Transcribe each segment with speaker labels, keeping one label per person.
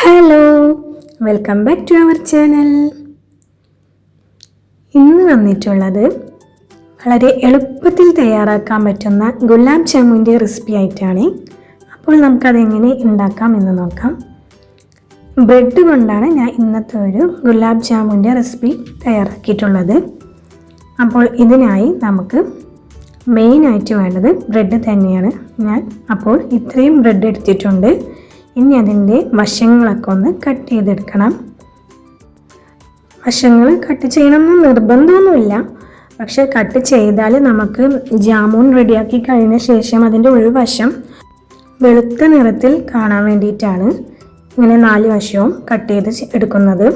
Speaker 1: Hello welcome back to our channel ഇന്ന് വന്നിട്ടുള്ളത് വളരെ എളുപ്പത്തിൽ തയ്യാറാക്കാൻ പറ്റുന്ന ഗുലാബ് ജാമുന്റെ റെസിപ്പി ആയിട്ടാണ്. അപ്പോൾ നമുക്കതെങ്ങനെ ഉണ്ടാക്കാം എന്ന് നോക്കാം. ബ്രെഡ് കൊണ്ടാണ് ഞാൻ ഇന്നത്തെ ഒരു ഗുലാബ് ജാമുന്റെ റെസിപ്പി തയ്യാറാക്കിയിട്ടുള്ളത്. അപ്പോൾ ഇതിനായി നമുക്ക് മെയിനായിട്ട് വേണ്ടത് ബ്രെഡ് തന്നെയാണ്. ഞാൻ അപ്പോൾ ഇത്രയും ബ്രെഡ് എടുത്തിട്ടുണ്ട്. ഇനി അതിന്റെ വശങ്ങളൊക്കെ ഒന്ന് കട്ട് ചെയ്തെടുക്കണം. വശങ്ങൾ കട്ട് ചെയ്യണമെന്ന് നിർബന്ധമൊന്നുമില്ല. പക്ഷെ കട്ട് ചെയ്താൽ നമുക്ക് ജാമൂൺ റെഡിയാക്കി കഴിഞ്ഞ ശേഷം അതിന്റെ ഉൾവശം വെളുത്ത നിറത്തിൽ കാണാൻ വേണ്ടിയിട്ടാണ് ഇങ്ങനെ നാല് വശവും കട്ട് ചെയ്ത് എടുക്കുന്നത്.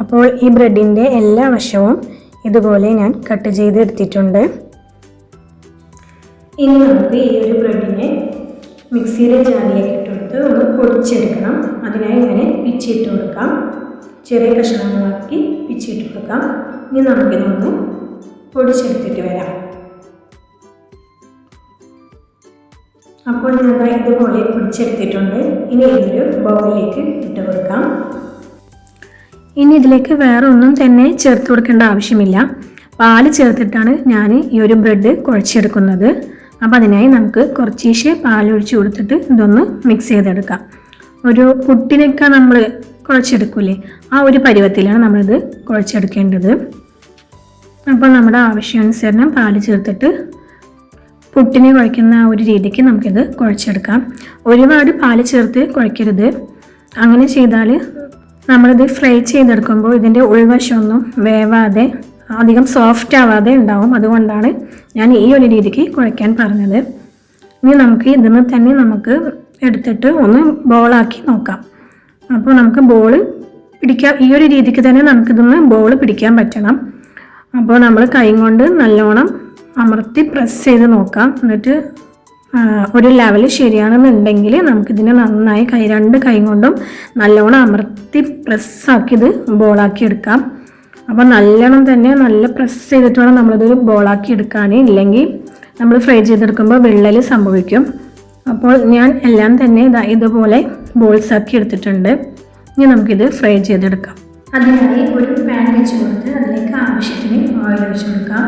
Speaker 1: അപ്പോൾ ഈ ബ്രെഡിന്റെ എല്ലാ വശവും ഇതുപോലെ ഞാൻ കട്ട് ചെയ്ത് എടുത്തിട്ടുണ്ട് ഇനി നമുക്ക് ഈ ഒരു ബ്രെഡിനെ മിക്സിയുടെ ജാറിലേക്ക് ഇട്ടെടുത്ത് ഒന്ന് പൊടിച്ചെടുക്കണം. അതിനായി ഇങ്ങനെ പിച്ചിട്ട് കൊടുക്കാം. ചെറിയ കഷ്ണങ്ങളാക്കി പിച്ചിട്ട് കൊടുക്കാം. ഇനി നമുക്കിതൊന്ന് പൊടിച്ചെടുത്തിട്ട് വരാം. അപ്പോൾ ഞാൻ ഇതുപോലെ പൊടിച്ചെടുത്തിട്ടുണ്ട്. ഇനി ഇതൊരു ബൗളിലേക്ക് ഇട്ട് കൊടുക്കാം. ഇനി ഇതിലേക്ക് വേറെ ഒന്നും തന്നെ ചേർത്ത് കൊടുക്കേണ്ട ആവശ്യമില്ല. പാൽ ചേർത്തിട്ടാണ് ഞാൻ ഈ ഒരു ബ്രെഡ് കുഴച്ചെടുക്കുന്നത്. അപ്പോൾ അതിനായി നമുക്ക് കുറച്ചീശെ പാലൊഴിച്ച് കൊടുത്തിട്ട് ഇതൊന്ന് മിക്സ് ചെയ്തെടുക്കാം. ഒരു പുട്ടിനൊക്കെ നമ്മൾ കുഴച്ചെടുക്കൂലേ? ആ ഒരു പരുവത്തിലാണ് നമ്മളിത് കുഴച്ചെടുക്കേണ്ടത്. അപ്പോൾ നമ്മുടെ ആവശ്യാനുസരണം പാൽ ചേർത്തിട്ട് പുട്ടിനെ കുഴയ്ക്കുന്ന ആ ഒരു രീതിക്ക് നമുക്കിത് കുഴച്ചെടുക്കാം. ഒരുപാട് പാൽ ചേർത്ത് കുഴയ്ക്കരുത് അങ്ങനെ ചെയ്താൽ നമ്മളിത് ഫ്രൈ ചെയ്തെടുക്കുമ്പോൾ ഇതിന്റെ ഉൾവശമൊന്നും വേവാതെ അധികം സോഫ്റ്റ് ആവാതെ ഉണ്ടാവും. അതുകൊണ്ടാണ് ഞാൻ ഈ ഒരു രീതിക്ക് കുഴയ്ക്കാൻ പറഞ്ഞത്. ഇനി നമുക്ക് ഇതിന് തന്നെ നമുക്ക് എടുത്തിട്ട് ഒന്ന് ബോളാക്കി നോക്കാം. അപ്പോൾ നമുക്ക് ബോൾ പിടിക്കാൻ ഈ ഒരു രീതിക്ക് തന്നെ നമുക്ക് നമുക്കിതൊന്ന് ബോൾ പിടിക്കാൻ പറ്റണം. അപ്പോൾ നമ്മൾ കൈ കൊണ്ട് നല്ലോണം അമർത്തി പ്രസ് ചെയ്ത് നോക്കാം. എന്നിട്ട് ഒരു ലെവൽ ശരിയാണെന്നുണ്ടെങ്കിൽ നമുക്കിതിനെ നന്നായി കൈ രണ്ട് കൈ കൊണ്ടും നല്ലോണം അമർത്തി പ്രസ്സാക്കി ഇത് ബോളാക്കി എടുക്കാം. അപ്പോൾ നല്ലോണം തന്നെ നല്ല പ്രസ് ചെയ്തിട്ട് വേണം നമ്മളിതൊരു ബോളാക്കി എടുക്കാൻ ഇല്ലെങ്കിൽ നമ്മൾ ഫ്രൈ ചെയ്തെടുക്കുമ്പോൾ വിള്ളൽ സംഭവിക്കും. അപ്പോൾ ഞാൻ എല്ലാം തന്നെ ഇതാ ഇതുപോലെ ബോൾസ് ആക്കി എടുത്തിട്ടുണ്ട്. ഇനി നമുക്കിത് ഫ്രൈ ചെയ്തെടുക്കാം. അതിനായി ഒരു പാൻ വെച്ച് കൊടുത്ത് അതിലേക്ക് ആവശ്യത്തിന് ഓയിൽ ഒഴിച്ച് കൊടുക്കാം.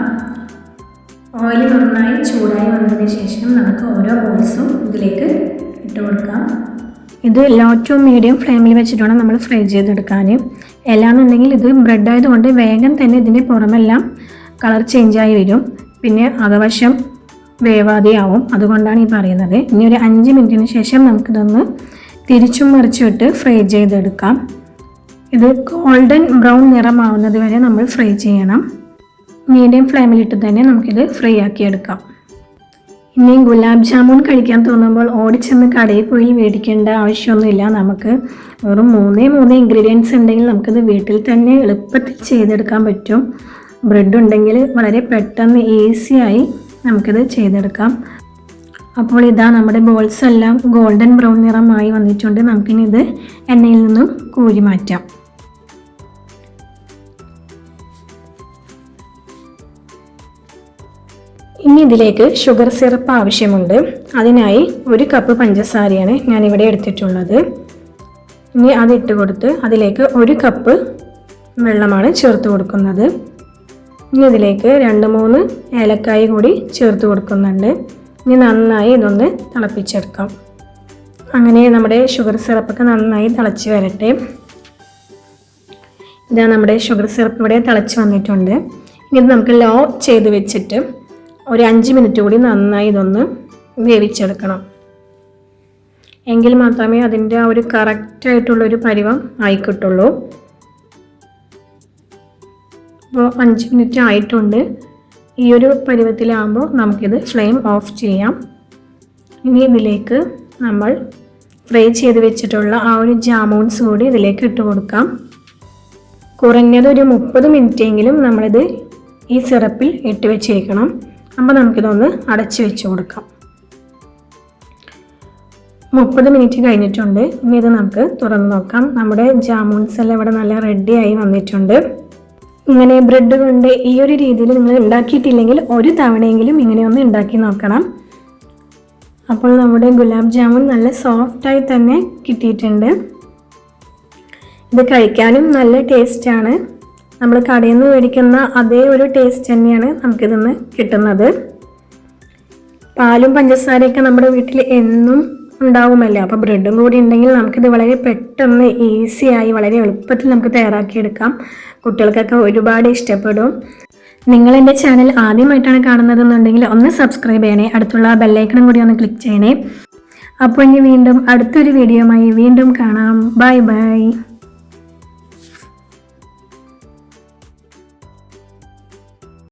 Speaker 1: ഓയിൽ നന്നായി ചൂടായി വന്നതിന് ശേഷം നമുക്ക് ഓരോ ബോൾസും ഇതിലേക്ക് ഇട്ട് കൊടുക്കാം. ഇത് ലോ ടു മീഡിയം ഫ്ലെയിമിൽ വെച്ചിട്ട് നമ്മൾ ഫ്രൈ ചെയ്തെടുക്കാൻ എല്ലാന്നുണ്ടെങ്കിൽ ഇത് ബ്രെഡ് ആയതുകൊണ്ട് വേഗം തന്നെ ഇതിന്റെ പുറമെല്ലാം കളർ ചേഞ്ചായി വരും. പിന്നെ അകവശം വേവാതെയാവും അതുകൊണ്ടാണ് ഈ പറയുന്നത്. ഇനി ഒരു അഞ്ച് മിനിറ്റിന് ശേഷം നമുക്കിതൊന്ന് തിരിച്ചും മറിച്ചിട്ട് ഫ്രൈ ചെയ്തെടുക്കാം. ഇത് ഗോൾഡൻ ബ്രൗൺ നിറമാവുന്നത് വരെ നമ്മൾ ഫ്രൈ ചെയ്യണം. മീഡിയം ഫ്ലെയിമിലിട്ട് തന്നെ നമുക്കിത് ഫ്രൈ ആക്കി എടുക്കാം ഇനി ഗുലാബ് ജാമുൻ കഴിക്കാൻ തോന്നുമ്പോൾ ഓടിച്ചെന്ന് കടയിൽ പോയി മേടിക്കേണ്ട ആവശ്യമൊന്നുമില്ല. നമുക്ക് വെറും മൂന്നേ മൂന്ന് ഇൻഗ്രീഡിയൻസ് ഉണ്ടെങ്കിൽ നമുക്കിത് വീട്ടിൽ തന്നെ എളുപ്പത്തിൽ ചെയ്തെടുക്കാൻ പറ്റും. ബ്രെഡ് ഉണ്ടെങ്കിൽ വളരെ പെട്ടെന്ന് ഈസിയായി നമുക്കിത് ചെയ്തെടുക്കാം. അപ്പോൾ ഇതാ നമ്മുടെ ബോൾസ് എല്ലാം ഗോൾഡൻ ബ്രൗൺ നിറമായി വന്നിട്ടുണ്ട്. നമുക്കിനി ഇത് എണ്ണയിൽ നിന്നും കോരി മാറ്റാം. ഇനി ഇതിലേക്ക് ഷുഗർ സിറപ്പ് ആവശ്യമുണ്ട്. അതിനായി ഒരു കപ്പ് പഞ്ചസാരയാണ് ഞാനിവിടെ എടുത്തിട്ടുള്ളത്. ഇനി അതിട്ട് കൊടുത്ത് അതിലേക്ക് ഒരു കപ്പ് വെള്ളമാണ് ചേർത്ത് കൊടുക്കുന്നത്. ഇനി ഇതിലേക്ക് രണ്ട് മൂന്ന് ഏലക്കായ കൂടി ചേർത്ത് കൊടുക്കുന്നുണ്ട്. ഇനി നന്നായി ഇതൊന്ന് തിളപ്പിച്ചെടുക്കാം. അങ്ങനെ നമ്മുടെ ഷുഗർ സിറപ്പൊക്കെ നന്നായി തിളച്ച് വരട്ടെ. ഇതാ നമ്മുടെ ഷുഗർ സിറപ്പ് ഇവിടെ തിളച്ച് വന്നിട്ടുണ്ട്. ഇനി നമുക്ക് ലോ ചെയ്ത് വെച്ചിട്ട് ഒരു അഞ്ച് മിനിറ്റ് കൂടി നന്നായി ഇതൊന്ന് വേവിച്ചെടുക്കണം. എങ്കിൽ മാത്രമേ അതിന്റെ ആ ഒരു കറക്റ്റായിട്ടുള്ളൊരു പരിവം ആയി കിട്ടുള്ളൂ. അപ്പോൾ അഞ്ച് മിനിറ്റ് ആയിട്ടുണ്ട്. ഈ ഒരു പരുവത്തിലാകുമ്പോൾ നമുക്കിത് ഫ്ലെയിം ഓഫ് ചെയ്യാം. ഇനി ഇതിലേക്ക് നമ്മൾ ഫ്രൈ ചെയ്ത് വെച്ചിട്ടുള്ള ആ ഒരു ജാമൂൺസ് കൂടി ഇതിലേക്ക് ഇട്ട് കൊടുക്കാം. കുറഞ്ഞത് ഒരു മുപ്പത് മിനിറ്റെങ്കിലും നമ്മളിത് ഈ സിറപ്പിൽ ഇട്ട് വെച്ചേക്കണം. അപ്പോൾ നമുക്കിതൊന്ന് അടച്ച് വെച്ച് കൊടുക്കാം. മുപ്പത് മിനിറ്റ് കഴിഞ്ഞിട്ടുണ്ട്. ഇനി ഇത് നമുക്ക് തുറന്ന് നോക്കാം. നമ്മുടെ ജാമൂൺസ് എല്ലാം ഇവിടെ നല്ല റെഡിയായി വന്നിട്ടുണ്ട്. ഇങ്ങനെ ബ്രെഡ് കൊണ്ട് ഈ ഒരു രീതിയിൽ നിങ്ങൾ ഉണ്ടാക്കിയിട്ടില്ലെങ്കിൽ ഒരു തവണയെങ്കിലും ഇങ്ങനെ ഒന്ന് ഉണ്ടാക്കി നോക്കണം. അപ്പോൾ നമ്മുടെ ഗുലാബ് ജാമുൻ നല്ല സോഫ്റ്റായി തന്നെ കിട്ടിയിട്ടുണ്ട്. ഇത് കഴിക്കാനും നല്ല ടേസ്റ്റാണ് നമ്മൾ കടയിൽ നിന്ന് മേടിക്കുന്ന അതേ ഒരു ടേസ്റ്റ് തന്നെയാണ് നമുക്കിതിന്ന് കിട്ടുന്നത്. പാലും പഞ്ചസാരയൊക്കെ നമ്മുടെ വീട്ടിൽ എന്നും ഉണ്ടാവുമല്ലോ. അപ്പോൾ ബ്രെഡും കൂടി ഉണ്ടെങ്കിൽ നമുക്കിത് വളരെ പെട്ടെന്ന് ഈസിയായി വളരെ എളുപ്പത്തിൽ നമുക്ക് തയ്യാറാക്കിയെടുക്കാം. കുട്ടികൾക്കൊക്കെ ഒരുപാട് ഇഷ്ടപ്പെടും. നിങ്ങൾ എന്റെ ചാനൽ ആദ്യമായിട്ടാണ് കാണുന്നതെന്നുണ്ടെങ്കിൽ ഒന്ന് സബ്സ്ക്രൈബ് ചെയ്യണേ അടുത്തുള്ള ബെല്ലൈക്കണും കൂടി ഒന്ന് ക്ലിക്ക് ചെയ്യണേ. അപ്പോൾ ഇനി വീണ്ടും അടുത്തൊരു വീഡിയോയുമായി വീണ്ടും കാണാം. Bye bye